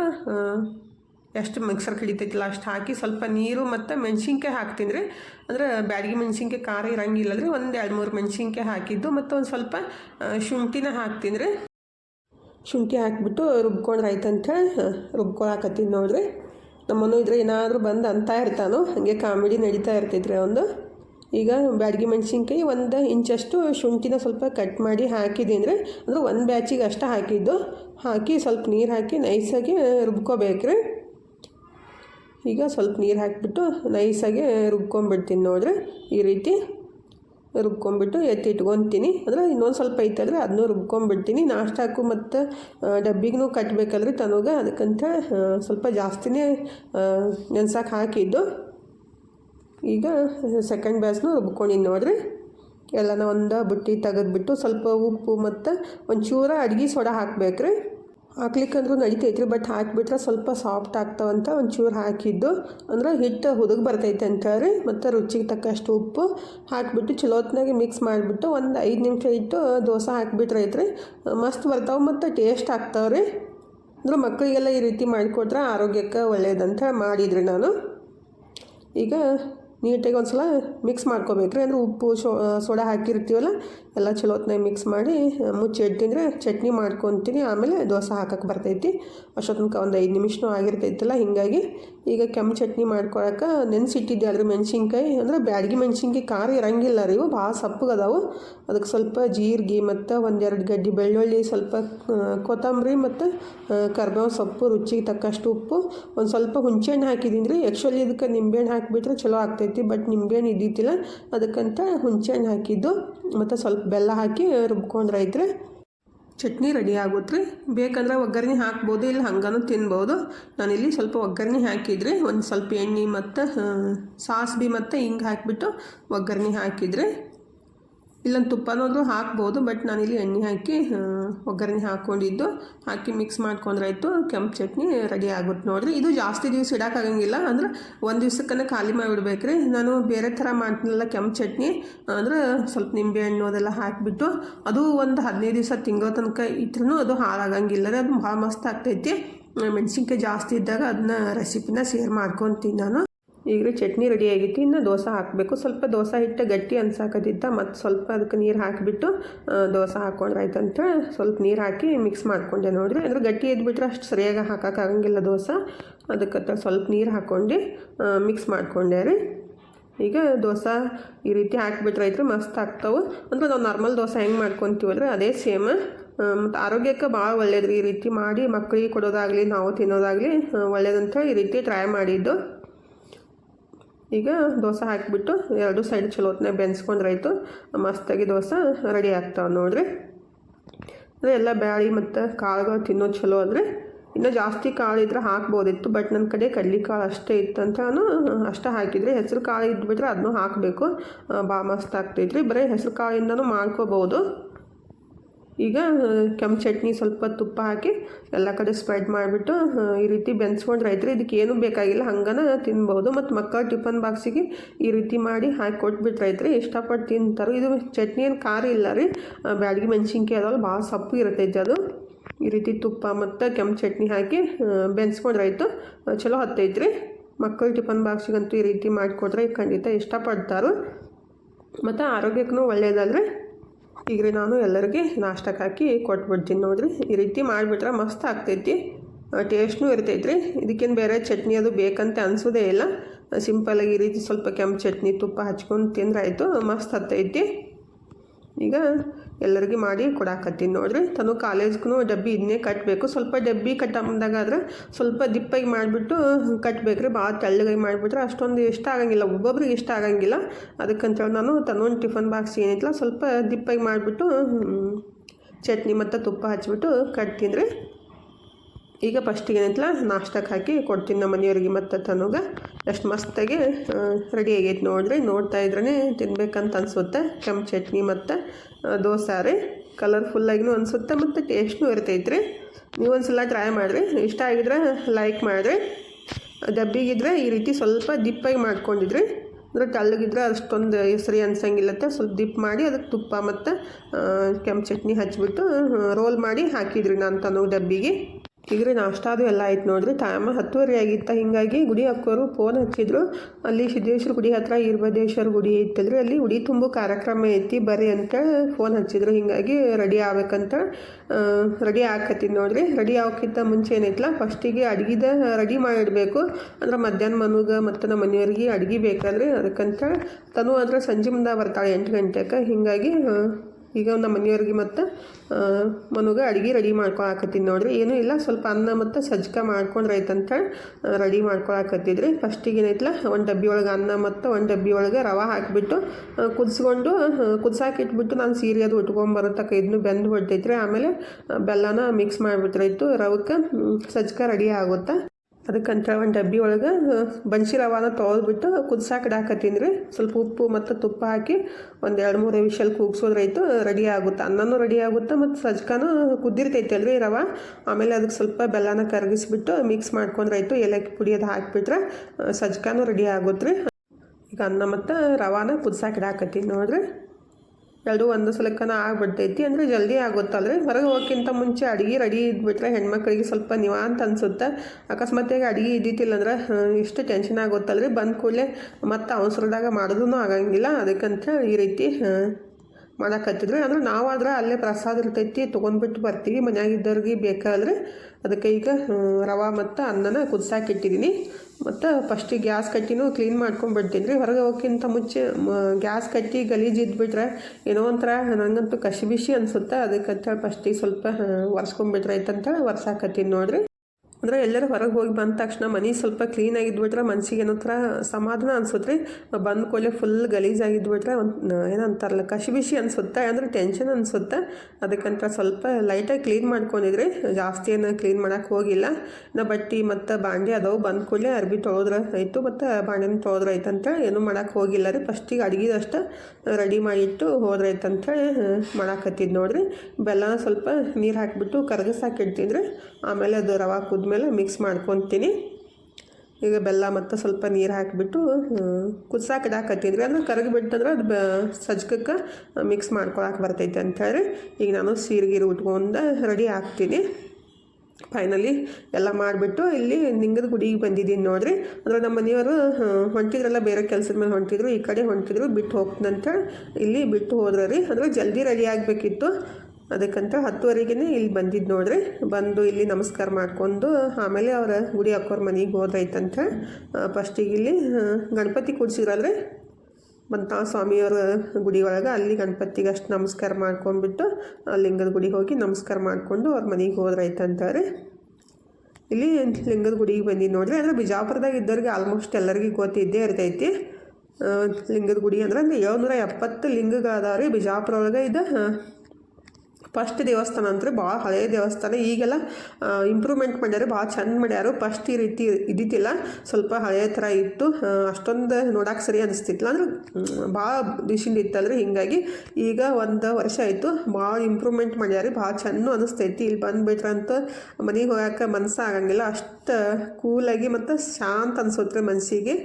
ಎಷ್ಟು ಮಿಕ್ಸರ್ ಕಡಿತೈತಿಲ್ಲ ಅಷ್ಟು ಹಾಕಿ ಸ್ವಲ್ಪ ನೀರು ಮತ್ತು ಮೆಣಸಿನ್ಕಾಯಿ ಹಾಕ್ತೀನಿ ರೀ ಅಂದರೆ ಬ್ಯಾಡಗಿ ಮೆಣಸಿನ್ಕಾಯಿ ಖಾರ ಇರಂಗಿಲ್ಲ ರೀ ಒಂದು ಎರಡು ಮೂರು ಮೆಣಸಿನ್ಕಾಯಿ ಹಾಕಿದ್ದು ಮತ್ತು ಒಂದು ಸ್ವಲ್ಪ ಶುಂಠಿನ ಹಾಕ್ತೀನಿ ರೀ ಶುಂಠಿ ಹಾಕಿಬಿಟ್ಟು ರುಬ್ಕೊಂಡ್ರೆ ಆಯ್ತಂತ ರುಬ್ಕೊಳಕತ್ತೀನಿ ನೋಡ್ರಿ. ನಮ್ಮನು ಇದ್ರೆ ಏನಾದರೂ ಬಂದು ಅಂತ ಇರ್ತಾನೋ, ಹಾಗೆ ಕಾಮಿಡಿ ನಡೀತಾ ಇರ್ತೈತ್ರಿ ಒಂದು ಈಗ ಬ್ಯಾಡಗಿ ಮೆಣಸಿನ್ಕಾಯಿ ಒಂದು ಇಂಚಷ್ಟು ಶುಂಠಿನ ಸ್ವಲ್ಪ ಕಟ್ ಮಾಡಿ ಹಾಕಿದ್ದೀನಿ ರೀ ಅಂದರೆ ಒಂದು ಬ್ಯಾಚಿಗೆ ಅಷ್ಟು ಹಾಕಿದ್ದು. ಹಾಕಿ ಸ್ವಲ್ಪ ನೀರು ಹಾಕಿ ನೈಸಾಗಿ ರುಬ್ಕೋಬೇಕ್ರಿ. ಈಗ ಸ್ವಲ್ಪ ನೀರು ಹಾಕಿಬಿಟ್ಟು ನೈಸಾಗಿ ರುಬ್ಕೊಂಬಿಡ್ತೀನಿ ನೋಡ್ರಿ. ಈ ರೀತಿ ರುಬ್ಕೊಂಬಿಟ್ಟು ಎತ್ತಿ ಇಟ್ಕೊತೀನಿ. ಅಂದರೆ ಇನ್ನೊಂದು ಸ್ವಲ್ಪ ಐತಲ್ರಿ ಅದನ್ನೂ ರುಬ್ಕೊಂಬಿಡ್ತೀನಿ. ನಾಷ್ಟಾಕು ಮತ್ತು ಡಬ್ಬಿಗೂ ಕಟ್ಟಬೇಕಲ್ರಿ ತನಗೆ. ಅದಕ್ಕಂತ ಸ್ವಲ್ಪ ಜಾಸ್ತಿನೇ ನೆನ್ಸಕ್ಕೆ ಹಾಕಿದ್ದು. ಈಗ ಸೆಕೆಂಡ್ ಬ್ಯಾಸ್ನು ರುಬ್ಕೊಂಡಿನಿ ನೋಡ್ರಿ. ಎಲ್ಲನ ಒಂದು ಬುಟ್ಟಿ ತೆಗೆದ್ಬಿಟ್ಟು ಸ್ವಲ್ಪ ಉಪ್ಪು ಮತ್ತು ಒಂಚೂರ ಅಡ್ಗೆ ಸೋಡಾ ಹಾಕ್ಬೇಕ್ರಿ. ಹಾಕ್ಲಿಕ್ಕಂದ್ರೂ ನಡಿತೈತ್ರಿ ಬಟ್ ಹಾಕಿಬಿಟ್ರೆ ಸ್ವಲ್ಪ ಸಾಫ್ಟ್ ಆಗ್ತಾವಂತ ಒಂಚೂರು ಹಾಕಿದ್ದು. ಅಂದ್ರೆ ಹಿಟ್ಟು ಹುದುಗ್ ಬರ್ತೈತೆ ಅಂತೇಳಿ ಮತ್ತು ರುಚಿಗೆ ತಕ್ಕಷ್ಟು ಉಪ್ಪು ಹಾಕಿಬಿಟ್ಟು ಚಲೋತ್ನಾಗೆ ಮಿಕ್ಸ್ ಮಾಡಿಬಿಟ್ಟು ಒಂದು ಐದು ನಿಮಿಷ ಇಟ್ಟು ದೋಸೆ ಹಾಕಿಬಿಟ್ರೆ ಐತ್ರಿ ಮಸ್ತ್ ಬರ್ತಾವೆ ಮತ್ತು ಟೇಸ್ಟ್ ಆಗ್ತಾವ್ರಿ. ಅಂದ್ರೆ ಮಕ್ಕಳಿಗೆಲ್ಲ ಈ ರೀತಿ ಮಾಡಿಕೊಟ್ರೆ ಆರೋಗ್ಯಕ್ಕೆ ಒಳ್ಳೇದಂತ ಮಾಡಿದ್ರಿ ನಾನು. ಈಗ ನೀಟಾಗಿ ಒಂದು ಸಲ ಮಿಕ್ಸ್ ಮಾಡ್ಕೋಬೇಕ್ರಿ. ಅಂದ್ರೆ ಉಪ್ಪು ಸೋಡಾ ಹಾಕಿರ್ತೀವಲ್ಲ, ಎಲ್ಲ ಚಲೋತ್ನಾಗ ಮಿಕ್ಸ್ ಮಾಡಿ ಮುಚ್ಚಿ ಇಟ್ಟಿದ್ರೆ ಚಟ್ನಿ ಮಾಡ್ಕೊತೀನಿ. ಆಮೇಲೆ ದೋಸೆ ಹಾಕಕ್ಕೆ ಬರ್ತೈತಿ. ಅಷ್ಟೊತ್ತನಕ ಒಂದು ಐದು ನಿಮಿಷನೂ ಆಗಿರ್ತೈತಲ್ಲ, ಹೀಗಾಗಿ ಈಗ ಕೆಂಪು ಚಟ್ನಿ ಮಾಡ್ಕೊಳಕ್ಕೆ ನೆನೆಸಿಟ್ಟಿದ್ದೆ ಅದ್ರ ಮೆಣಸಿನ್ಕಾಯಿ. ಅಂದ್ರೆ ಬ್ಯಾಡಗಿ ಮೆಣಸಿನ್ಕಾಯಿ ಖಾರ ಇರಂಗಿಲ್ಲ ರೀ ಇವು. ಭಾಳ ಸಪ್ಪಗದಾವು ಅದಕ್ಕೆ ಸ್ವಲ್ಪ ಜೀರಿಗೆ ಮತ್ತು ಒಂದೆರಡು ಗಡ್ಡಿ ಬೆಳ್ಳುಳ್ಳಿ, ಸ್ವಲ್ಪ ಕೊತ್ತಂಬರಿ ಮತ್ತು ಕರ್ಬೇವು ಸೊಪ್ಪು, ರುಚಿಗೆ ತಕ್ಕಷ್ಟು ಉಪ್ಪು. ಒಂದು ಸ್ವಲ್ಪ ಹುಣಸೆಹಣ್ಣು ಹಾಕಿದ್ದೀನಿ ರೀ. ಆ್ಯಕ್ಚುಲಿ ಇದಕ್ಕೆ ನಿಂಬೆಹಣ್ಣು ಹಾಕಿಬಿಟ್ರೆ ಚಲೋ ಆಗ್ತೈತಿ ಬಟ್ ನಿಂಬೆಹಣ್ಣು ಇದ್ದಿದ್ದಿಲ್ಲ. ಅದಕ್ಕಂತ ಹುಣಸೆಹಣ್ಣು ಹಾಕಿದ್ದು. ಮತ್ತು ಸ್ವಲ್ಪ ಬೆಲ್ಲ ಹಾಕಿ ರುಬ್ಕೊಂಡ್ರೆ ಐತ್ರಿ ಚಟ್ನಿ ರೆಡಿ ಆಗುತ್ತೆ ರೀ ಬೇಕಂದ್ರೆ ಒಗ್ಗರಣೆ ಹಾಕ್ಬೋದು, ಇಲ್ಲ ಹಂಗನೂ ತಿನ್ಬೋದು. ನಾನಿಲ್ಲಿ ಸ್ವಲ್ಪ ಒಗ್ಗರಣೆ ಹಾಕಿದ್ರಿ. ಒಂದು ಸ್ವಲ್ಪ ಎಣ್ಣೆ ಮತ್ತು ಸಾಸ್ಬಿ ಮತ್ತು ಹಿಂಗೆ ಹಾಕಿಬಿಟ್ಟು ಒಗ್ಗರಣೆ ಹಾಕಿದ್ರಿ. ಇಲ್ಲ ತುಪ್ಪನಾದರೂ ಹಾಕ್ಬೋದು ಬಟ್ ನಾನಿಲ್ಲಿ ಎಣ್ಣೆ ಹಾಕಿ ಒಗ್ಗರಣೆ ಹಾಕ್ಕೊಂಡಿದ್ದು ಹಾಕಿ ಮಿಕ್ಸ್ ಮಾಡ್ಕೊಂಡ್ರಾಯ್ತು ಕೆಂಪು ಚಟ್ನಿ ರೆಡಿ ಆಗುತ್ತೆ ನೋಡಿರಿ ಇದು ಜಾಸ್ತಿ ದಿವಸ ಇಡೋಕ್ಕಾಗಂಗಿಲ್ಲ, ಅಂದ್ರೆ ಒಂದು ದಿವ್ಸಕ್ಕನ ಖಾಲಿ ಮಾಡಿಬಿಡ್ಬೇಕ್ರಿ. ನಾನು ಬೇರೆ ಥರ ಮಾಡ್ತೀನಲ್ಲ ಕೆಂಪು ಚಟ್ನಿ, ಅಂದ್ರೆ ಸ್ವಲ್ಪ ನಿಂಬೆಹಣ್ಣು ಅದೆಲ್ಲ ಹಾಕಿಬಿಟ್ಟು, ಅದು ಒಂದು ಹದಿನೈದು ದಿವಸ ತಿಂಗಳ ತನಕ ಇಟ್ರೂ ಅದು ಹಾಳಾಗಂಗಿಲ್ಲ ರೀ ಅದು ಭಾಳ ಮಸ್ತ್ ಆಗ್ತೈತಿ. ಮೆಣಸಿನ್ಕಾಯಿ ಜಾಸ್ತಿ ಇದ್ದಾಗ ಅದನ್ನ ರೆಸಿಪಿನ ಶೇರ್ ಮಾಡ್ಕೊತೀನಿ ನಾನು. ಈಗ ರೀ ಚಟ್ನಿ ರೆಡಿ ಆಗಿತ್ತು. ಇನ್ನು ದೋಸೆ ಹಾಕಬೇಕು. ಸ್ವಲ್ಪ ದೋಸೆ ಹಿಟ್ಟು ಗಟ್ಟಿ ಅನ್ಸಾಕದಿದ್ದ ಮತ್ತು ಸ್ವಲ್ಪ ಅದಕ್ಕೆ ನೀರು ಹಾಕಿಬಿಟ್ಟು ದೋಸೆ ಹಾಕ್ಕೊಂಡ್ರೆ ಆಯ್ತಂತ ಸ್ವಲ್ಪ ನೀರು ಹಾಕಿ ಮಿಕ್ಸ್ ಮಾಡ್ಕೊಂಡೆ ನೋಡಿರಿ ಅಂದ್ರೆ ಗಟ್ಟಿ ಎದ್ಬಿಟ್ರೆ ಅಷ್ಟು ಸರಿಯಾಗಿ ಹಾಕೋಕ್ಕಾಗಂಗಿಲ್ಲ ದೋಸೆ. ಅದಕ್ಕೆ ಸ್ವಲ್ಪ ನೀರು ಹಾಕ್ಕೊಂಡು ಮಿಕ್ಸ್ ಮಾಡ್ಕೊಂಡೆ ರೀ. ಈಗ ದೋಸೆ ಈ ರೀತಿ ಹಾಕಿಬಿಟ್ರೆ ಮಸ್ತ್ ಆಗ್ತಾವೆ. ಅಂದ್ರೆ ನಾವು ನಾರ್ಮಲ್ ದೋಸೆ ಹೆಂಗೆ ಮಾಡ್ಕೊತೀವಲ್ರಿ ಅದೇ ಸೇಮ್ ಮತ್ತು ಆರೋಗ್ಯಕ್ಕೆ ಭಾಳ ಒಳ್ಳೇದು ಈ ರೀತಿ ಮಾಡಿ ಮಕ್ಕಳಿಗೆ ಕೊಡೋದಾಗಲಿ, ನಾವು ತಿನ್ನೋದಾಗಲಿ ಒಳ್ಳೇದಂತ ಈ ರೀತಿ ಟ್ರೈ ಮಾಡಿದ್ದು. ಈಗ ದೋಸೆ ಹಾಕಿಬಿಟ್ಟು ಎರಡು ಸೈಡ್ ಚಲೋತ್ನಾಗ ಬೆನ್ಸ್ಕೊಂಡ್ರಾಯ್ತು ಮಸ್ತಾಗಿ ದೋಸೆ ರೆಡಿ ಆಗ್ತಾವೆ ನೋಡ್ರಿ. ಅಂದರೆ ಎಲ್ಲ ಬ್ಯಾಳಿ ಮತ್ತು ಕಾಳುಗಳು ತಿನ್ನೋದು ಚಲೋ ಅಂದರೆ ಇನ್ನೂ ಜಾಸ್ತಿ ಕಾಳು ಇದ್ರೆ ಹಾಕ್ಬೋದಿತ್ತು, ಬಟ್ ನನ್ನ ಕಡೆ ಕಡ್ಲಿ ಕಾಳು ಅಷ್ಟೇ ಇತ್ತಂತ ನಾನು ಅಷ್ಟೇ ಹಾಕಿದ್ರಿ. ಹೆಸರು ಕಾಳು ಇದ್ಬಿಟ್ರೆ ಅದನ್ನೂ ಹಾಕಬೇಕು. ಭಾಳ ಮಸ್ತ್ ಆಗ್ತೈತ್ರಿ. ಬರೀ ಹೆಸರು ಕಾಳಿಂದನೂ ಮಾಡ್ಕೋಬೋದು. ಈಗ ಕೆಂಪು ಚಟ್ನಿ ಸ್ವಲ್ಪ ತುಪ್ಪ ಹಾಕಿ ಎಲ್ಲ ಕಡೆ ಸ್ಪ್ರೆಡ್ ಮಾಡಿಬಿಟ್ಟು ಈ ರೀತಿ ಬೆನ್ಸ್ಕೊಂಡ್ರೆ ರೈತರು ಇದಕ್ಕೆ ಏನೂ ಬೇಕಾಗಿಲ್ಲ, ಹಂಗನ ತಿನ್ಬೋದು. ಮತ್ತು ಮಕ್ಕಳ ಟಿಫನ್ ಬಾಕ್ಸಿಗೆ ಈ ರೀತಿ ಮಾಡಿ ಹಾಕಿ ಕೊಟ್ಬಿಟ್ಟು ರೈತರು ಇಷ್ಟಪಟ್ಟು ತಿಂತಾರೆ. ಇದು ಚಟ್ನಿ ಏನು ಖಾರ ಇಲ್ಲ ರೀ. ಬ್ಯಾಡಗಿ ಮೆಣಸಿನ್ಕಾಯಿ ಅದಲ್ಲ ಭಾಳ ಸಪ್ಪು ಇರ್ತೈತಿ ಅದು. ಈ ರೀತಿ ತುಪ್ಪ ಮತ್ತು ಕೆಂಪು ಚಟ್ನಿ ಹಾಕಿ ಬೆನ್ಸ್ಕೊಂಡ್ರೆ ಆಯಿತು ಚಲೋ ಹತ್ತೈತ್ರಿ. ಮಕ್ಕಳ ಟಿಫನ್ ಬಾಕ್ಸಿಗಂತೂ ಈ ರೀತಿ ಮಾಡಿಕೊಟ್ರೆ ಖಂಡಿತ ಇಷ್ಟಪಡ್ತಾರೆ. ಮತ್ತು ಆರೋಗ್ಯಕ್ಕೂ ಒಳ್ಳೇದಲ್ರಿ. ಈಗ ರೀ ನಾನು ಎಲ್ಲರಿಗೆ ನಾಷ್ಟಕ್ಕೆ ಹಾಕಿ ಕೊಟ್ಬಿಡ್ತೀನಿ ನೋಡಿರಿ. ಈ ರೀತಿ ಮಾಡಿಬಿಟ್ರೆ ಮಸ್ತ್ ಆಗ್ತೈತಿ. ಟೇಸ್ಟ್ನೂ ರೀ ಇದಕ್ಕಿಂತ ಬೇರೆ ಚಟ್ನಿ ಅದು ಬೇಕಂತ ಅನಿಸೋದೇ ಇಲ್ಲ. ಸಿಂಪಲಾಗಿ ಈ ರೀತಿ ಸ್ವಲ್ಪ ಕೆಂಪು ಚಟ್ನಿ ತುಪ್ಪ ಹಚ್ಕೊಂಡು ತಿಂದ್ರೆ ಆಯಿತು ಮಸ್ತ್ ಹತ್ತೈತಿ ಈಗ ಎಲ್ಲರಿಗೆ ಮಾಡಿ ಕೊಡಾಕತ್ತೀನಿ. ನೋಡ್ರಿ, ತನು ಕಾಲೇಜ್ಗೂ ಡಬ್ಬಿ ಇದನ್ನೇ ಕಟ್ಟಬೇಕು ಸ್ವಲ್ಪ ಡಬ್ಬಿ ಕಟ್ಟಂದಾಗಾದ್ರೆ ಸ್ವಲ್ಪ ದಿಪ್ಪಾಗಿ ಮಾಡಿಬಿಟ್ಟು ಕಟ್ಟಬೇಕ್ರಿ ಭಾಳ ತೆಳ್ಳಗಾಗಿ ಮಾಡಿಬಿಟ್ರೆ ಅಷ್ಟೊಂದು ಇಷ್ಟ ಆಗಂಗಿಲ್ಲ. ಒಬ್ಬೊಬ್ರಿಗೆ ಇಷ್ಟ ಆಗಂಗಿಲ್ಲ. ಅದಕ್ಕಂತೇಳಿ ನಾನು ತನ್ನೊಂದು ಟಿಫನ್ ಬಾಕ್ಸ್ ಏನೈತಲ್ಲ ಸ್ವಲ್ಪ ದಿಪ್ಪಾಗಿ ಮಾಡಿಬಿಟ್ಟು ಚಟ್ನಿ ಮತ್ತು ತುಪ್ಪ ಹಚ್ಬಿಟ್ಟು ಕಟ್ತೀನಿ ರೀ ಈಗ ಫಸ್ಟಿಗೆ ಏನೈತಲ್ಲ ನಾಷ್ಟಕ್ಕೆ ಹಾಕಿ ಕೊಡ್ತೀನಿ ನಮ್ಮ ಮನೆಯವ್ರಿಗೆ ಮತ್ತು ತನುಗೆ. ಎಷ್ಟು ಮಸ್ತಾಗಿ ರೆಡಿ ಆಗೈತೆ ನೋಡಿರಿ ನೋಡ್ತಾ ಇದ್ರೇ ತಿನ್ಬೇಕಂತ ಅನಿಸುತ್ತೆ. ಕೆಂಪು ಚಟ್ನಿ ಮತ್ತು ದೋಸೆ ರೀ. ಕಲರ್ಫುಲ್ಲಾಗಿನೂ ಅನಿಸುತ್ತೆ ಮತ್ತು ಟೇಸ್ಟ್ನೂ ಇರ್ತೈತೆ ರೀ ನೀವು ಒಂದ್ಸಲ ಟ್ರೈ ಮಾಡಿರಿ. ಇಷ್ಟ ಆಗಿದ್ರೆ ಲೈಕ್ ಮಾಡಿರಿ. ಡಬ್ಬಿಗಿದ್ರೆ ಈ ರೀತಿ ಸ್ವಲ್ಪ ದಿಪ್ಪಾಗಿ ಮಾಡ್ಕೊಂಡಿದ್ರಿ. ಅಂದರೆ ತಳ್ಳಗಿದ್ರೆ ಅಷ್ಟೊಂದು ಹೆಸರಿ ಅನ್ಸಂಗಿಲ್ಲತ್ತೆ. ಸ್ವಲ್ಪ ದಿಪ್ ಮಾಡಿ ಅದಕ್ಕೆ ತುಪ್ಪ ಮತ್ತು ಕೆಂಪು ಚಟ್ನಿ ಹಚ್ಚಿಬಿಟ್ಟು ರೋಲ್ ಮಾಡಿ ಹಾಕಿದ್ರಿ ನಾನು ತನಗೆ ಡಬ್ಬಿಗೆ ಈಗ ರೀ ನಾಷ್ಟ ಅದು ಎಲ್ಲ ಆಯ್ತು ನೋಡ್ರಿ. ಟೈಮ್ ಹತ್ತುವರೆ ಆಗಿತ್ತ. ಹಿಂಗಾಗಿ ಗುಡಿ ಹಾಕೋರು ಫೋನ್ ಹಚ್ಚಿದ್ರು. ಅಲ್ಲಿ ಸಿದ್ದೇಶ್ವರ ಗುಡಿ ಹತ್ರ ಈರ್ಭದೇಶ್ವರ ಗುಡಿ ಐತಲ್ರಿ. ಅಲ್ಲಿ ಉಡಿ ತುಂಬು ಕಾರ್ಯಕ್ರಮ ಐತಿ. ಬರ್ರಿ ಅಂತ ಫೋನ್ ಹಚ್ಚಿದ್ರು. ಹಿಂಗಾಗಿ ರೆಡಿ ಆಗ್ಬೇಕಂತ ರೆಡಿ ಆಕತ್ತೀನಿ ನೋಡ್ರಿ. ರೆಡಿ ಆಗೋಕ್ಕಿಂತ ಮುಂಚೆ ಏನೈತಲ್ಲ ಫಸ್ಟಿಗೆ ಅಡ್ಗಿದ ರೆಡಿ ಮಾಡಿಡಬೇಕು. ಅಂದ್ರೆ ಮಧ್ಯಾಹ್ನ ಮನುಗೆ ಮತ್ತು ನಮ್ಮ ಮನೆಯವ್ರಿಗೆ ಅಡ್ಗೆ ಬೇಕಲ್ರಿ ಅದಕ್ಕಂತ ತನು ಅಂದ್ರೆ ಸಂಜೆ ಮುಂದೆ ಬರ್ತಾಳೆ ಎಂಟು ಗಂಟೆಗೆ ಹಿಂಗಾಗಿ ಈಗ ನಮ್ಮ ಮನೆಯವ್ರಿಗೆ ಮತ್ತು ಮನುಗೆ ಅಡುಗೆ ರೆಡಿ ಮಾಡ್ಕೊಳಕತ್ತೀನಿ ನೋಡ್ರಿ. ಏನೂ ಇಲ್ಲ, ಸ್ವಲ್ಪ ಅನ್ನ ಮತ್ತು ಸಜ್ಕ ಮಾಡ್ಕೊಂಡ್ರೆ ಆಯ್ತಂತೇಳಿ ರೆಡಿ ಮಾಡ್ಕೊಳಕತ್ತಿದ್ರಿ. ಫಸ್ಟಿಗೆ ಏನೈತಲ್ಲ ಒಂದು ಡಬ್ಬಿ ಒಳಗೆ ಅನ್ನ ಮತ್ತು ಒಂದು ಡಬ್ಬಿ ಒಳಗೆ ರವೆ ಹಾಕಿಬಿಟ್ಟು ಕುದಿಸ್ಕೊಂಡು ಕುದ್ಸಾಕಿಟ್ಬಿಟ್ಟು ನಾನು ಸೀರೆ ಅದು ಉಟ್ಕೊಂಬರತಕ್ಕ ಇದನ್ನು ಬೆಂದು ಹೊಡ್ತೈತ್ರಿ. ಆಮೇಲೆ ಬೆಲ್ಲನ ಮಿಕ್ಸ್ ಮಾಡಿಬಿಟ್ರಾಯ್ತು ರವಕ್ಕೆ ಸಜ್ಕ ರೆಡಿ ಆಗುತ್ತಾ? ಅದಕ್ಕಂತ ಒಂದು ಡಬ್ಬಿ ಒಳಗೆ ಬನ್ಸಿ ರವಾನ ತೊಳೆದ್ಬಿಟ್ಟು ಕುದ್ಸಾಕ ಇಡಾಕತ್ತೀನಿ ರೀ. ಸ್ವಲ್ಪ ಉಪ್ಪು ಮತ್ತು ತುಪ್ಪ ಹಾಕಿ ಒಂದು ಎರಡು ಮೂರು ವಿಷಲ್ ಕೂಗ್ಸೋದ್ರೈತು ರೆಡಿ ಆಗುತ್ತೆ. ಅನ್ನನೂ ರೆಡಿ ಆಗುತ್ತೆ ಮತ್ತು ಸಜ್ಕಾನು ಕುದ್ದಿರ್ತೈತೆ ಅಲ್ರಿ ರವ. ಆಮೇಲೆ ಅದಕ್ಕೆ ಸ್ವಲ್ಪ ಬೆಲ್ಲನ ಕರಗಿಸ್ಬಿಟ್ಟು ಮಿಕ್ಸ್ ಮಾಡ್ಕೊಂಡ್ರಾಯ್ತು ಏಲಕ್ಕಿ ಪುಡಿ ಅದು ಹಾಕಿಬಿಟ್ರೆ ಸಜ್ಕಾನು ರೆಡಿ ಆಗುತ್ತೆ ರೀ. ಈಗ ಅನ್ನ ಮತ್ತು ರವಾನ ಕುದ್ಸಾಕ ಇಡಾಕತ್ತೀನಿ ನೋಡ್ರಿ. ಎರಡು ಒಂದು ಸಲಕ್ಕನ ಆಗ್ಬಿಡ್ತೈತಿ ಅಂದರೆ ಜಲ್ದಿ ಆಗುತ್ತಲ್ರಿ ಹೊರಗೆ ಹೋಗೋಕ್ಕಿಂತ ಮುಂಚೆ ಅಡುಗೆ ರೆಡಿ ಇದ್ಬಿಟ್ರೆ ಹೆಣ್ಮಕ್ಳಿಗೆ ಸ್ವಲ್ಪ ನಿವಾಂತ ಅನ್ಸುತ್ತೆ. ಅಕಸ್ಮಾತಾಗಿ ಅಡುಗೆ ಇದ್ದಿತ್ತಿಲ್ಲ ಅಂದ್ರೆ ಇಷ್ಟು ಟೆನ್ಷನ್ ಆಗುತ್ತಲ್ರಿ ಬಂದ ಕೂಡಲೇ ಮತ್ತು ಅವಸರದಾಗ ಮಾಡೋದೂ ಆಗಂಗಿಲ್ಲ. ಅದಕ್ಕಂತ ಈ ರೀತಿ ಮಾಡಕತ್ತಿದ್ರು. ಅಂದ್ರೆ ನಾವಾದ್ರೆ ಅಲ್ಲೇ ಪ್ರಸಾದ ಇರ್ತೈತಿ, ತೊಗೊಂಡ್ಬಿಟ್ಟು ಬರ್ತೀವಿ. ಮನ್ಯಾಗಿದ್ದವ್ರಿಗೆ ಬೇಕಾದ್ರೆ ಅದಕ್ಕೆ ಈಗ ರವೆ ಮತ್ತು ಅನ್ನನ ಕುದಿಸಾಕಿಟ್ಟಿದ್ದೀನಿ ಮತ್ತು ಫಸ್ಟಿಗೆ ಗ್ಯಾಸ್ ಕಟ್ಟಿನೂ ಕ್ಲೀನ್ ಮಾಡ್ಕೊಂಡ್ಬಿಡ್ತೀನಿ ರೀ. ಹೊರಗೆ ಹೋಗೋಕ್ಕಿಂತ ಮುಂಚೆ ಗ್ಯಾಸ್ ಕಟ್ಟಿ ಗಲೀಜು ಇದ್ಬಿಟ್ರೆ ಏನೋ ಒಂಥರ ನನಗಂತೂ ಕಸಿ ಬಿಸಿ ಅನಿಸುತ್ತೆ. ಅಂತೇಳಿ ಫಸ್ಟಿಗೆ ಸ್ವಲ್ಪ ಒರೆಸ್ಕೊಂಬಿಟ್ರೆ ಆಯ್ತಂತೇಳಿ ಒರ್ಸಾಕತ್ತೀನಿ ನೋಡಿರಿ. ಅಂದರೆ ಎಲ್ಲರೂ ಹೊರಗೆ ಹೋಗಿ ಬಂದ ತಕ್ಷಣ ಮನೆ ಸ್ವಲ್ಪ ಕ್ಲೀನ್ ಆಗಿದ್ಬಿಟ್ರೆ ಮನ್ಸಿಗೆ ಏನೋ ಥರ ಸಮಾಧಾನ ಅನ್ಸುತ್ತೆ ರೀ. ಬಂದ ಕೂಡಲೇ ಫುಲ್ ಗಲೀಜಾಗಿದ್ಬಿಟ್ರೆ ಒಂದು ಏನಂತಾರಲ್ಲ ಕಸಿ ಬಿಸಿ ಅನ್ಸುತ್ತೆ, ಅಂದರೆ ಟೆನ್ಷನ್ ಅನಿಸುತ್ತೆ. ಅದಕ್ಕಂತ ಸ್ವಲ್ಪ ಲೈಟಾಗಿ ಕ್ಲೀನ್ ಮಾಡ್ಕೊಂಡಿದ್ರಿ, ಜಾಸ್ತಿ ಏನು ಕ್ಲೀನ್ ಮಾಡೋಕ್ಕೆ ಹೋಗಿಲ್ಲ. ನಾ ಬಟ್ಟೆ ಮತ್ತು ಬಾಂಡೆ ಅದಾವು, ಬಂದ ಕೂಡಲೇ ಅರ್ಬಿ ತೊಳೆದ್ರೆ ಆಯಿತು, ಮತ್ತು ಬಾಂಡೆನ ತೊಳೆದ್ರೆ ಅಂತೇಳಿ ಏನೂ ಮಾಡೋಕೆ ಹೋಗಿಲ್ಲ ರೀ. ಫಸ್ಟಿಗೆ ಅಡುಗೆದಷ್ಟು ರೆಡಿ ಮಾಡಿಟ್ಟು ಹೋದ್ರೆ ಆಯ್ತಂತೇಳಿ ಮಾಡಾಕತ್ತಿದ್ದು ನೋಡಿರಿ. ಬೆಲ್ಲನ ಸ್ವಲ್ಪ ನೀರು ಹಾಕಿಬಿಟ್ಟು ಕರಗಿಸಾಕಿಡ್ತೀನಿ ರೀ ಆಮೇಲೆ ಅದು ರವೆ ಕುದ್ಮೇಲೆ ಮಿಕ್ಸ್ ಮಾಡ್ಕೊತೀನಿ. ಈಗ ಬೆಲ್ಲ ಮತ್ತು ಸ್ವಲ್ಪ ನೀರು ಹಾಕಿಬಿಟ್ಟು ಕುದ್ಸಾಕ ಇಡಾಕತ್ತಿದ್ರಿ ಅಂದ್ರೆ ಕರಗಿಬಿಟ್ಟಂದ್ರೆ ಅದು ಬ, ಸಜ್ಕಕ್ಕೆ ಮಿಕ್ಸ್ ಮಾಡ್ಕೊಳಕ್ಕೆ ಬರ್ತೈತೆ ಅಂಥೇಳಿ ಈಗ ನಾನು ಸೀರೆಗೀರು ಉಟ್ಕೊಂಡು ರೆಡಿ ಆಗ್ತೀನಿ. ಫೈನಲಿ ಎಲ್ಲ ಮಾಡಿಬಿಟ್ಟು ಇಲ್ಲಿ ನಿಂಗದ ಗುಡಿಗೆ ಬಂದಿದ್ದೀನಿ ನೋಡಿರಿ. ಅಂದರೆ ನಮ್ಮ ಮನೆಯವರು ಹೊಂಟಿದ್ರಲ್ಲ, ಬೇರೆ ಕೆಲಸದ ಮೇಲೆ ಹೊಂಟಿದ್ರು, ಈ ಕಡೆ ಹೊಂಟಿದ್ರು, ಬಿಟ್ಟು ಹೋಗ್ತಂತ ಇಲ್ಲಿ ಬಿಟ್ಟು ಹೋದ್ರೆ ರೀ. ಅಂದರೆ ಜಲ್ದಿ ರೆಡಿ ಆಗಬೇಕಿತ್ತು. ಅದಕ್ಕಂತ ಹತ್ತುವರೆಗೆ ಇಲ್ಲಿ ಬಂದಿದ್ದು ನೋಡ್ರಿ. ಬಂದು ಇಲ್ಲಿ ನಮಸ್ಕಾರ ಮಾಡ್ಕೊಂಡು ಆಮೇಲೆ ಅವರ ಗುಡಿ ಹಾಕೋರ ಮನೆಗೆ ಹೋದ್ರೈತಂತ ಫಸ್ಟಿಗೆ ಇಲ್ಲಿ ಗಣಪತಿ ಕೂಡ್ಸಿರಲ್ರಿ. ಮತ್ತು ಸ್ವಾಮಿಯವರ ಗುಡಿ ಒಳಗೆ ಅಲ್ಲಿ ಗಣಪತಿಗೆ ಅಷ್ಟು ನಮಸ್ಕಾರ ಮಾಡ್ಕೊಂಡ್ಬಿಟ್ಟು ಲಿಂಗದ ಗುಡಿಗೆ ಹೋಗಿ ನಮಸ್ಕಾರ ಮಾಡಿಕೊಂಡು ಅವ್ರ ಮನೆಗೆ ಹೋದ್ರೈತಂತಾರೆ ಇಲ್ಲಿ ಲಿಂಗದ ಗುಡಿಗೆ ಬಂದಿದ್ದು ನೋಡ್ರಿ. ಅಂದರೆ ಬಿಜಾಪುರದಾಗ ಇದ್ದವ್ರಿಗೆ ಆಲ್ಮೋಸ್ಟ್ ಎಲ್ಲರಿಗೂ ಗೊತ್ತಿದ್ದೇ ಇರ್ತೈತಿ. ಲಿಂಗದ ಗುಡಿ ಅಂದ್ರೆ ಅಂದರೆ ಏಳ್ನೂರ ಎಪ್ಪತ್ತು ಲಿಂಗಗಳಾದವ್ರಿ ಬಿಜಾಪುರ ಒಳಗೆ ಇದು. ಫಸ್ಟ್ ದೇವಸ್ಥಾನ ಅಂದ್ರೆ ಭಾಳ ಹಳೆಯ ದೇವಸ್ಥಾನ. ಈಗೆಲ್ಲ ಇಂಪ್ರೂವ್ಮೆಂಟ್ ಮಾಡ್ಯಾರ ಭಾಳ ಚಂದ ಮಾಡ್ಯಾರು. ಫಸ್ಟ್ ಈ ರೀತಿ ಇದ್ದಿತ್ತಿಲ್ಲ ಸ್ವಲ್ಪ ಹಳೆಯ ಥರ ಇತ್ತು. ಅಷ್ಟೊಂದು ನೋಡಕ್ಕೆ ಸರಿ ಅನಿಸ್ತಿತ್ತಿಲ್ಲ ಅಂದ್ರೆ ಭಾಳ ದಿಶಿಂದ ಇತ್ತಲ್ರಿ. ಹೀಗಾಗಿ ಈಗ ಒಂದು ವರ್ಷ ಆಯಿತು. ಭಾಳ ಇಂಪ್ರೂವ್ಮೆಂಟ್ ಮಾಡ್ಯಾರಿ. ಭಾಳ ಚೆಂದ ಅನಿಸ್ತೈತಿ. ಇಲ್ಲಿ ಬಂದುಬಿಟ್ರಂತ ಮನೆಗೆ ಹೋಗಕ್ಕೆ ಮನಸ್ಸಾಗಂಗಿಲ್ಲ ಅಷ್ಟು ಕೂಲಾಗಿ ಮತ್ತು ಶಾಂತ ಅನ್ಸುತ್ತೆ ಮನಸ್ಸಿಗೆ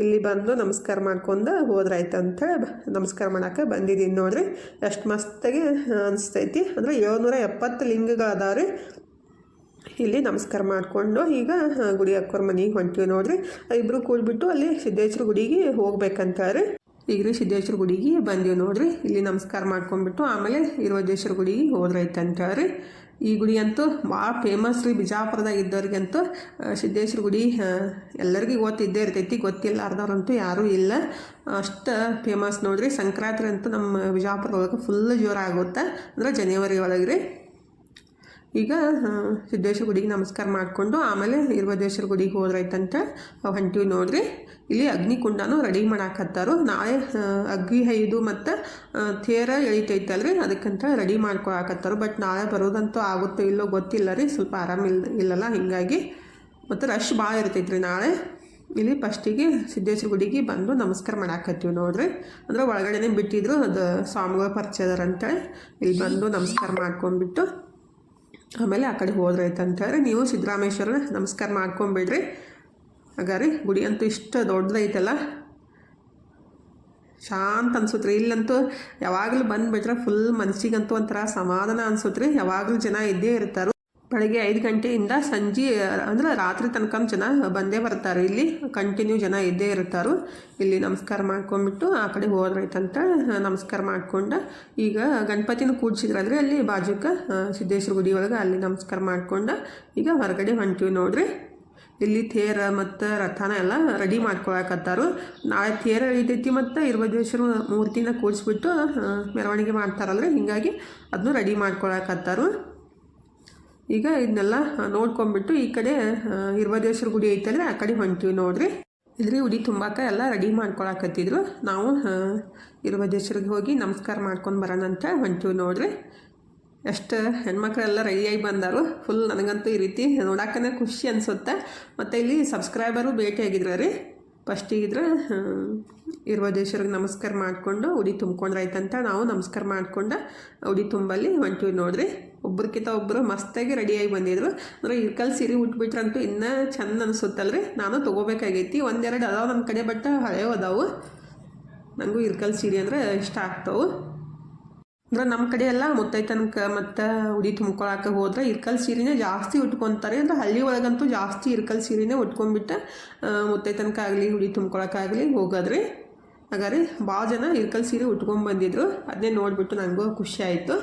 ಇಲ್ಲಿ ಬಂದು ನಮಸ್ಕಾರ ಮಾಡ್ಕೊಂಡು ಹೋದ್ರಾಯ್ತು ಅಂತೇಳಿ ನಮಸ್ಕಾರ ಮಾಡೋಕೆ ಬಂದಿದ್ದೀನಿ ನೋಡ್ರಿ. ಎಷ್ಟು ಮಸ್ತಾಗಿ ಅನಿಸ್ತೈತಿ. ಅಂದರೆ ಏಳ್ನೂರ ಎಪ್ಪತ್ತು ಲಿಂಗಗಳದಾವ್ರಿ. ಇಲ್ಲಿ ನಮಸ್ಕಾರ ಮಾಡಿಕೊಂಡು ಈಗ ಗುಡಿ ಅಕ್ಕೋರ ಮನೆಗೆ ಹೊಂಟೀವಿ ನೋಡ್ರಿ. ಇಬ್ಬರು ಕೂಡ್ಬಿಟ್ಟು ಅಲ್ಲಿ ಸಿದ್ದೇಶ್ವರ ಗುಡಿಗೆ ಹೋಗ್ಬೇಕಂತಾರೆ ಈಗ ರೀ ಸಿದ್ದೇಶ್ವರ ಗುಡಿಗೆ ಬಂದೀವಿ ನೋಡ್ರಿ. ಇಲ್ಲಿ ನಮಸ್ಕಾರ ಮಾಡ್ಕೊಂಡ್ಬಿಟ್ಟು ಆಮೇಲೆ ಇರುವದೇಶ್ವರ ಗುಡಿಗೆ ಹೋದ್ರೈತೆ ರೀ ಈ ಗುಡಿ ಅಂತೂ ಭಾಳ ಫೇಮಸ್ ರೀ, ಬಿಜಾಪುರದಾಗ ಇದ್ದವ್ರಿಗಂತೂ. ಸಿದ್ದೇಶ್ವರ ಗುಡಿ ಎಲ್ಲರಿಗೂ ಗೊತ್ತಿದ್ದೇ ಇರ್ತೈತಿ, ಗೊತ್ತಿಲ್ಲಾರ್ದವ್ರಂತೂ ಯಾರೂ ಇಲ್ಲ. ಅಷ್ಟು ಫೇಮಸ್ ನೋಡ್ರಿ ಸಂಕ್ರಾಂತಿ ಅಂತೂ ನಮ್ಮ ಬಿಜಾಪುರದೊಳಗೆ ಫುಲ್ ಜೋರಾಗುತ್ತೆ ಅಂದ್ರೆ ಜನವರಿ ಒಳಗೆ ರೀ. ಈಗ ಸಿದ್ದೇಶ್ವರ ಗುಡಿಗೆ ನಮಸ್ಕಾರ ಮಾಡಿಕೊಂಡು ಆಮೇಲೆ ಇರ್ವದೇಶ್ವರ ಗುಡಿಗೆ ಹೋದ್ರೈತಂತ ಹೊಂಟಿವಿ ನೋಡ್ರಿ. ಇಲ್ಲಿ ಅಗ್ನಿಕುಂಡನೂ ರೆಡಿ ಮಾಡಾಕತ್ತಾರು. ನಾಳೆ ಅಗ್ನಿ ಹೈದು ಮತ್ತು ತೇರ ಎಳಿತೈತಲ್ರಿ. ಅದಕ್ಕಂತ ರೆಡಿ ಮಾಡ್ಕೊಳಕತ್ತಾರು. ಬಟ್ ನಾಳೆ ಬರೋದಂತೂ ಆಗುತ್ತೋ ಇಲ್ಲೋ ಗೊತ್ತಿಲ್ಲ ರೀ. ಸ್ವಲ್ಪ ಆರಾಮಿಲ್ಲ ಇಲ್ಲಲ್ಲ. ಹೀಗಾಗಿ ಮತ್ತು ರಶ್ ಭಾಳ ಇರ್ತೈತ್ರಿ ನಾಳೆ. ಇಲ್ಲಿ ಫಸ್ಟಿಗೆ ಸಿದ್ದೇಶ್ವರ ಗುಡಿಗೆ ಬಂದು ನಮಸ್ಕಾರ ಮಾಡಾಕತ್ತೀವಿ ನೋಡ್ರಿ. ಅಂದ್ರೆ ಒಳಗಡೆನೇ ಬಿಟ್ಟಿದ್ರು ಅದು ಸ್ವಾಮಿಗಳು ಪರಿಚಯ ಅದಾರ ಅಂತೇಳಿ. ಇಲ್ಲಿ ಬಂದು ನಮಸ್ಕಾರ ಮಾಡ್ಕೊಂಡ್ಬಿಟ್ಟು ಆಮೇಲೆ ಆ ಕಡೆ ಹೋದ್ರಾಯ್ತು ಹೇಳಿ ನೀವು ಸಿದ್ದರಾಮೇಶ್ವರನ ನಮಸ್ಕಾರ ಮಾಡ್ಕೊಂಬಿಡ್ರಿ. ಹಾಗಾರಿ ಗುಡಿ ಅಂತೂ ಇಷ್ಟು ದೊಡ್ಡದೈತಲ್ಲ. ಶಾಂತ ಅನ್ಸುತ್ತೆ ರೀ. ಇಲ್ಲಂತೂ ಯಾವಾಗಲೂ ಬಂದುಬಿಟ್ರೆ ಫುಲ್ ಮನಸ್ಸಿಗಂತೂ ಒಂಥರ ಸಮಾಧಾನ ಅನ್ಸುತ್ತೆ ರೀ. ಯಾವಾಗಲೂ ಜನ ಇದ್ದೇ ಇರ್ತಾರೆ. ಬೆಳಗ್ಗೆ ಐದು ಗಂಟೆಯಿಂದ ಸಂಜೆ, ಅಂದ್ರೆ ರಾತ್ರಿ ತನಕ ಜನ ಬಂದೇ ಬರ್ತಾರೆ. ಇಲ್ಲಿ ಕಂಟಿನ್ಯೂ ಜನ ಇದ್ದೇ ಇರ್ತಾರೆ. ಇಲ್ಲಿ ನಮಸ್ಕಾರ ಮಾಡ್ಕೊಂಡ್ಬಿಟ್ಟು ಆ ಕಡೆ ಹೋದ್ರೈತಂತ ನಮಸ್ಕಾರ ಮಾಡ್ಕೊಂಡು ಈಗ ಗಣಪತಿನ ಕೂಡ್ಸಿದ್ರಲ್ರಿ ಅಲ್ಲಿ ಬಾಜುಕ ಸಿದ್ದೇಶ್ವರ ಗುಡಿ ಒಳಗೆ ಅಲ್ಲಿ ನಮಸ್ಕಾರ ಮಾಡ್ಕೊಂಡು ಈಗ ಹೊರಗಡೆ ಹೊಂಟಿವಿ ನೋಡ್ರಿ. ಇಲ್ಲಿ ತೇರ ಮತ್ತು ರಥನ ಎಲ್ಲ ರೆಡಿ ಮಾಡ್ಕೊಳಕತ್ತಾರು. ನಾಳೆ ತೇರ ಐತೈತಿ ಮತ್ತು ಇರುವದೇಶ್ವರ ಮೂರ್ತಿನ ಕೂಡಿಸ್ಬಿಟ್ಟು ಮೆರವಣಿಗೆ ಮಾಡ್ತಾರಲ್ರಿ. ಹೀಗಾಗಿ ಅದನ್ನು ರೆಡಿ ಮಾಡ್ಕೊಳಕತ್ತಾರು. ಈಗ ಇದನ್ನೆಲ್ಲ ನೋಡ್ಕೊಂಬಿಟ್ಟು ಈ ಕಡೆ ಇರ್ವದೇಶ್ವರ ಗುಡಿ ಐತಲ್ರಿ ಆ ಕಡೆ ಹೊಂಟಿವಿ ನೋಡ್ರಿ. ಇದ್ರಿ ಉಡಿ ತುಂಬಾಕ ಎಲ್ಲ ರೆಡಿ ಮಾಡ್ಕೊಳಕತ್ತಿದ್ರು. ನಾವು ಇರುವದೇಶ್ವರಿಗೆ ಹೋಗಿ ನಮಸ್ಕಾರ ಮಾಡ್ಕೊಂಡು ಬರೋಣ ಅಂತ ಹೊಂಟಿವಿ ನೋಡ್ರಿ. ಎಷ್ಟು ಹೆಣ್ಮಕ್ಳೆಲ್ಲ ರೆಡಿಯಾಗಿ ಬಂದರು. ಫುಲ್ ನನಗಂತೂ ಈ ರೀತಿ ನೋಡಕ್ಕನೇ ಖುಷಿ ಅನಿಸುತ್ತೆ. ಮತ್ತು ಇಲ್ಲಿ ಸಬ್ಸ್ಕ್ರೈಬರು ಭೇಟಿಯಾಗಿದ್ರು ರೀ ಫಸ್ಟಿಗಿದ್ರೆ ಇರ್ವದೇಶ್ವರಿಗೆ ನಮಸ್ಕಾರ ಮಾಡಿಕೊಂಡು ಉಡಿ ತುಂಬ್ಕೊಂಡ್ರಾಯ್ತಂತ ನಾವು ನಮಸ್ಕಾರ ಮಾಡಿಕೊಂಡು ಉಡಿ ತುಂಬಲ್ಲಿ ಹೊಂಟಿವಿ ನೋಡ್ರಿ. ಒಬ್ರಕ್ಕಿಂತ ಒಬ್ಬರು ಮಸ್ತಾಗಿ ರೆಡಿಯಾಗಿ ಬಂದಿದ್ರು. ಅಂದ್ರೆ ಇರ್ಕಲ್ ಸೀರೆ ಉಟ್ಬಿಟ್ರಂತೂ ಇನ್ನೂ ಚೆಂದ ಅನಿಸುತ್ತಲ್ರಿ. ನಾನು ತೊಗೋಬೇಕಾಗೈತಿ. ಒಂದೆರಡು ಅದಾವ ನಮ್ಮ ಕಡೆ, ಬಟ್ ಹಳೆವು ಅದಾವು. ನನಗೂ ಇರ್ಕಲ್ ಸೀರೆ ಅಂದರೆ ಇಷ್ಟ ಆಗ್ತಾವೆ. ಅಂದ್ರೆ ನಮ್ಮ ಕಡೆ ಎಲ್ಲ ಮುತ್ತೈತನಕ ಮತ್ತು ಉಡಿ ತುಂಬ್ಕೊಳಕ್ಕೆ ಹೋದ್ರೆ ಇರ್ಕಲ್ ಸೀರೆನೇ ಜಾಸ್ತಿ ಉಟ್ಕೊತಾರೆ. ಅಂದ್ರೆ ಹಳ್ಳಿ ಒಳಗಂತೂ ಜಾಸ್ತಿ ಇರ್ಕಲ್ ಸೀರೆನೇ ಉಟ್ಕೊಂಡ್ಬಿಟ್ಟು ಮುತ್ತೈತನಕ ಆಗಲಿ, ಉಡಿ ತುಂಬ್ಕೊಳಕ್ಕಾಗಲಿ ಹೋಗೋದ್ರಿ, ಹಾಗಾದ್ರೆ ಭಾಳ ಜನ ಇರ್ಕಲ್ ಸೀರೆ ಉಟ್ಕೊಂಡ್ ಬಂದಿದ್ರು. ಅದನ್ನೇ ನೋಡಿಬಿಟ್ಟು ನನಗೂ ಖುಷಿ ಆಯಿತು.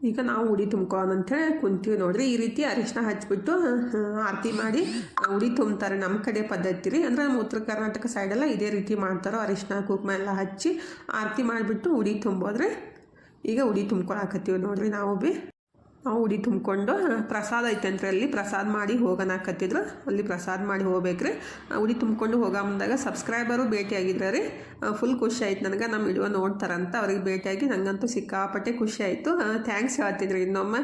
ಈಗ ನಾವು ಉಡಿ ತುಂಬ್ಕೊಳ್ಳೋಣ ಅಂತೇಳಿ ಕುಂತೀವಿ ನೋಡ್ರಿ. ಈ ರೀತಿ ಅರಿಶಿನ ಹಚ್ಬಿಟ್ಟು ಆರತಿ ಮಾಡಿ ಉಡಿ ತುಂಬ್ತಾರೆ ನಮ್ಮ ಕಡೆ ಪದ್ಧತಿ ರೀ. ಅಂದ್ರೆ ನಮ್ಮ ಉತ್ತರ ಕರ್ನಾಟಕ ಸೈಡೆಲ್ಲ ಇದೇ ರೀತಿ ಮಾಡ್ತಾರೋ ಅರಿಶಿನ ಕುಂಕುಮ ಎಲ್ಲ ಹಚ್ಚಿ ಆರತಿ ಮಾಡಿಬಿಟ್ಟು ಉಡಿ ತುಂಬೋದ್ರೆ ಈಗ ಉಡಿ ತುಂಬ್ಕೊಳಕತ್ತೀವಿ ನೋಡ್ರಿ ನಾವು ಭೀ ನಾವು ಉಡಿ ತುಂಬಿಕೊಂಡು ಪ್ರಸಾದ ಐತಂತ್ರಿ ಅಲ್ಲಿ. ಪ್ರಸಾದ ಮಾಡಿ ಹೋಗೋಣಕತ್ತಿದ್ರು ಅಲ್ಲಿ ಪ್ರಸಾದ ಮಾಡಿ ಹೋಗ್ಬೇಕ್ರಿ. ಉಡಿ ತುಂಬಿಕೊಂಡು ಹೋಗೋ ಮುಂದಾಗ ಸಬ್ಸ್ಕ್ರೈಬರು ಭೇಟಿಯಾಗಿದ್ರೆ ರೀ. ಫುಲ್ ಖುಷಿ ಆಯ್ತು ನನಗೆ. ನಮ್ಮ ವಿಡಿಯೋ ನೋಡ್ತಾರಂತ ಅವ್ರಿಗೆ ಭೇಟಿಯಾಗಿ ನನಗಂತೂ ಸಿಕ್ಕಾಪಟ್ಟೆ ಖುಷಿ ಆಯಿತು. ಥ್ಯಾಂಕ್ಸ್ ಹೇಳ್ತಿದ್ರಿ ಇನ್ನೊಮ್ಮೆ.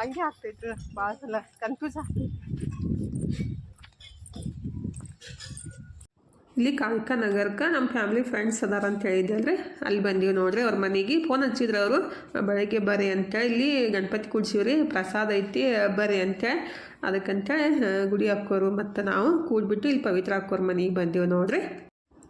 ಹಂಗೆ ಆಗ್ತೈತೆ ಭಾಳ ಸಲ. ಕನ್ಫ್ಯೂಸ್ ಆಗ್ತೈತೆ ಇಲ್ಲಿ ಕಾಂಕ ನಗರಕ್ಕೆ ನಮ್ಮ ಫ್ಯಾಮಿಲಿ ಫ್ರೆಂಡ್ಸ್ ಅದಾರ ಅಂತ ಹೇಳಿದ್ದೆ ಅಂದರೆ ಅಲ್ಲಿ ಬಂದೀವಿ ನೋಡ್ರಿ, ಅವ್ರ ಮನೆಗೆ ಫೋನ್ ಹಚ್ಚಿದ್ರು ಅವರು. ಬೆಳಗ್ಗೆ ಬರ್ರಿ ಅಂತೇಳಿ ಇಲ್ಲಿ ಗಣಪತಿ ಕೂಡ್ಸಿವ್ರಿ, ಪ್ರಸಾದ ಐತಿ, ಬರ್ರಿ ಅಂತೇಳಿ ಅದಕ್ಕಂತೇಳಿ ಗುಡಿ ಹಾಕೋರು ಮತ್ತು ನಾವು ಕೂಡ್ಬಿಟ್ಟು ಇಲ್ಲಿ ಪವಿತ್ರ ಹಾಕೋರ್ ಮನೆಗೆ ಬಂದೀವಿ ನೋಡ್ರಿ.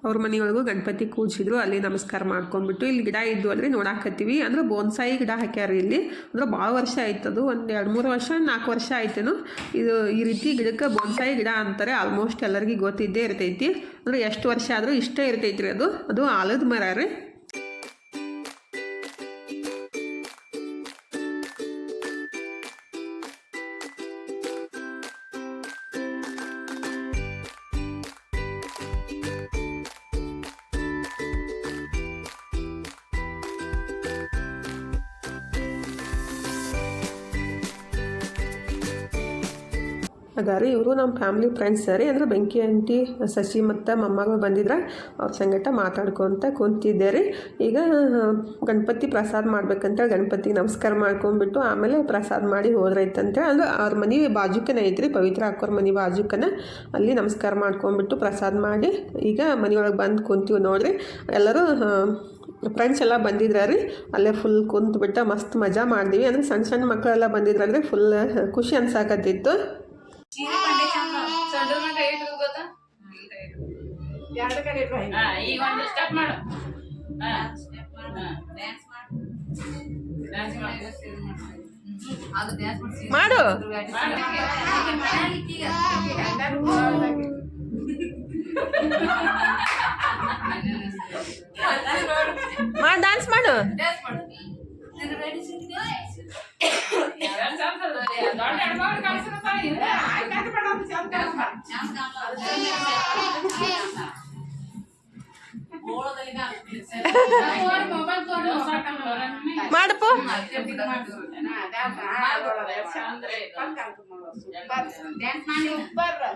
ಅವ್ರ ಮನೆಯೊಳಗೂ ಗಣಪತಿ ಕೂಡ್ಸಿದ್ರು ಅಲ್ಲಿ ನಮಸ್ಕಾರ ಮಾಡ್ಕೊಂಡ್ಬಿಟ್ಟು ಇಲ್ಲಿ ಗಿಡ ಇದ್ದು ಅಂದರೆ ನೋಡಾಕತ್ತೀವಿ. ಅಂದ್ರೆ ಬೋನ್ಸಾಯಿ ಗಿಡ ಹಾಕ್ಯಾರ ಇಲ್ಲಿ. ಅಂದ್ರೆ ಭಾಳ ವರ್ಷ ಆಯ್ತದು ಒಂದು ಎರಡು ಮೂರು ವರ್ಷ, ನಾಲ್ಕು ವರ್ಷ ಆಯ್ತೇನು. ಇದು ಈ ರೀತಿ ಗಿಡಕ್ಕೆ ಬೋನ್ಸಾಯಿ ಗಿಡ ಅಂತಾರೆ. ಆಲ್ಮೋಸ್ಟ್ ಎಲ್ಲರಿಗೂ ಗೊತ್ತಿದ್ದೇ ಇರ್ತೈತಿ. ಅಂದ್ರೆ ಎಷ್ಟು ವರ್ಷ ಆದರೂ ಇಷ್ಟೇ ಇರ್ತೈತ್ರಿ ಅದು. ಅದು ಆಲದ ಮರ ರೀ. ಅದಾರಿ ಇವರು ನಮ್ಮ ಫ್ಯಾಮಿಲಿ ಫ್ರೆಂಡ್ಸ್ ಸರಿ, ಅಂದ್ರೆ ಬೆಂಕಿ ಆಂಟಿ ಸಸಿ ಮತ್ತು ಮೊಮ್ಮಗಳು ಬಂದಿದ್ರೆ, ಅವ್ರ ಸಂಗಟ ಮಾತಾಡ್ಕೊತ ಕುಂತಿದ್ದೆ ರೀ ಈಗ ಗಣಪತಿ ಪ್ರಸಾದ ಮಾಡ್ಬೇಕಂತ ಗಣಪತಿಗೆ ನಮಸ್ಕಾರ ಮಾಡ್ಕೊಂಡ್ಬಿಟ್ಟು ಆಮೇಲೆ ಪ್ರಸಾದ ಮಾಡಿ ಹೋದ್ರೈತಂತೆ ಅಂದ್ರೆ ಅವ್ರ ಮನೆ ಬಾಜುಕನೇ ಐತ್ರಿ, ಪವಿತ್ರ ಅಕ್ಕೋರ್ ಮನೆ ಬಾಜುಕನ. ಅಲ್ಲಿ ನಮಸ್ಕಾರ ಮಾಡ್ಕೊಂಡ್ಬಿಟ್ಟು ಪ್ರಸಾದ ಮಾಡಿ, ಈಗ ಮನೆಯೊಳಗೆ ಬಂದು ಕುಂತೀವಿ ನೋಡ್ರಿ. ಎಲ್ಲರೂ ಫ್ರೆಂಡ್ಸ್ ಎಲ್ಲ ಬಂದಿದ್ರ ರೀ ಅಲ್ಲೇ ಫುಲ್ ಕುಂತ್ಬಿಟ್ಟು ಮಸ್ತ್ ಮಜಾ ಮಾಡಿದ್ವಿ. ಅಂದ್ರೆ ಸಣ್ಣ ಸಣ್ಣ ಮಕ್ಕಳೆಲ್ಲ ಬಂದಿದ್ರಂದ್ರೆ ಫುಲ್ ಖುಷಿ ಅನ್ಸಾಕತ್ತಿತ್ತು. ಎರಡು ಕಡೆ ಹಾ, ಈಗ ಒಂದು ಸ್ಟೆಪ್ ಮಾಡು ಹಾ. ಹಾ. ಡ್ಯಾನ್ಸ್ ಮಾಡು. ಮಾಡು ಮಾಡು ಡ್ಯಾನ್ಸ್ ಮಾಡು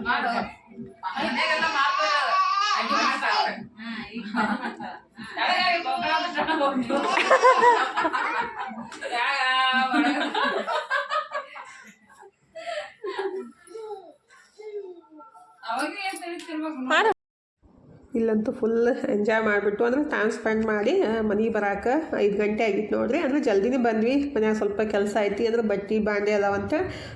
ಮಾಡು ಮನೆಗೆಲ್ಲ ಮಾಡ್ತಾರೆ. ಅಡ್ಗೆ ಮಾಡ್ತಾರೆ. ಕೆಳಗೆ ಗೊಬ್ಬರ. ಅವಾಗೆ ಏನ್ ತಿಳಿತಿರ್ಬೇಕು. ಮಾಡು ಇಲ್ಲಂತೂ ಫುಲ್ ಎಂಜಾಯ್ ಮಾಡಿಬಿಟ್ಟು, ಅಂದ್ರೆ ಟೈಮ್ ಸ್ಪೆಂಡ್ ಮಾಡಿ ಮನೆಗೆ ಬರಾಕ ಐದು ಗಂಟೆ ಆಗಿತ್ತು ನೋಡ್ರಿ. ಅಂದ್ರೆ ಜಲ್ದಿನೇ ಬಂದ್ವಿ. ಮನ್ಯಾಗ ಸ್ವಲ್ಪ ಕೆಲಸ ಐತಿ, ಅಂದ್ರೆ ಬಟ್ಟೆ, ಬಾಂಡೆ ಅದಾವಂತ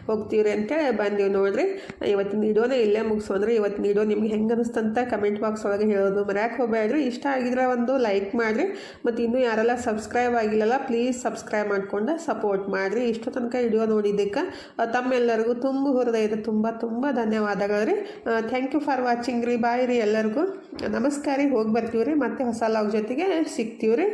ಹೋಗ್ತೀವ್ರಿ ಅಂತೇಳಿ ಬಂದೀವಿ ನೋಡ್ರಿ. ಇವತ್ತಿನ ವಿಡಿಯೋನ ಇಲ್ಲೇ ಮುಗಿಸೋದ್ರೆ ಇವತ್ತಿನ ಇಡೋ ನಿಮ್ಗೆ ಹೆಂಗೆ ಅನಿಸ್ತಂತ ಕಮೆಂಟ್ ಬಾಕ್ಸ್ ಒಳಗೆ ಹೇಳೋದು. ಮರ್ಯಾಕೆ ಹೋಗ್ಬೇಡ್ರಿ. ಇಷ್ಟ ಆಗಿದ್ರೆ ಒಂದು ಲೈಕ್ ಮಾಡಿರಿ. ಮತ್ತು ಇನ್ನೂ ಯಾರೆಲ್ಲ ಸಬ್ಸ್ಕ್ರೈಬ್ ಆಗಿಲ್ಲಲ್ಲ ಪ್ಲೀಸ್ ಸಬ್ಸ್ಕ್ರೈಬ್ ಮಾಡಿಕೊಂಡು ಸಪೋರ್ಟ್ ಮಾಡಿರಿ. ಇಷ್ಟು ತನಕ ವಿಡಿಯೋ ನೋಡಿದ್ದಕ್ಕೆ ತಮ್ಮೆಲ್ಲರಿಗೂ ತುಂಬ ಹೃದಯದ ತುಂಬ ತುಂಬ ಧನ್ಯವಾದಗಳು ರೀ. ಥ್ಯಾಂಕ್ ಯು ಫಾರ್ ವಾಚಿಂಗ್ ರೀ. ಬಾಯ್ ರೀ ಎಲ್ಲರಿಗೂ. ನಮಸ್ಕಾರ ಹೋಗಿ ಬರ್ತೀವಿ ರೀ ಮತ್ತೆ ಹೊಸ ಲಾಗ್ ಜೊತೆಗೆ ಸಿಗ್ತೀವಿ ರೀ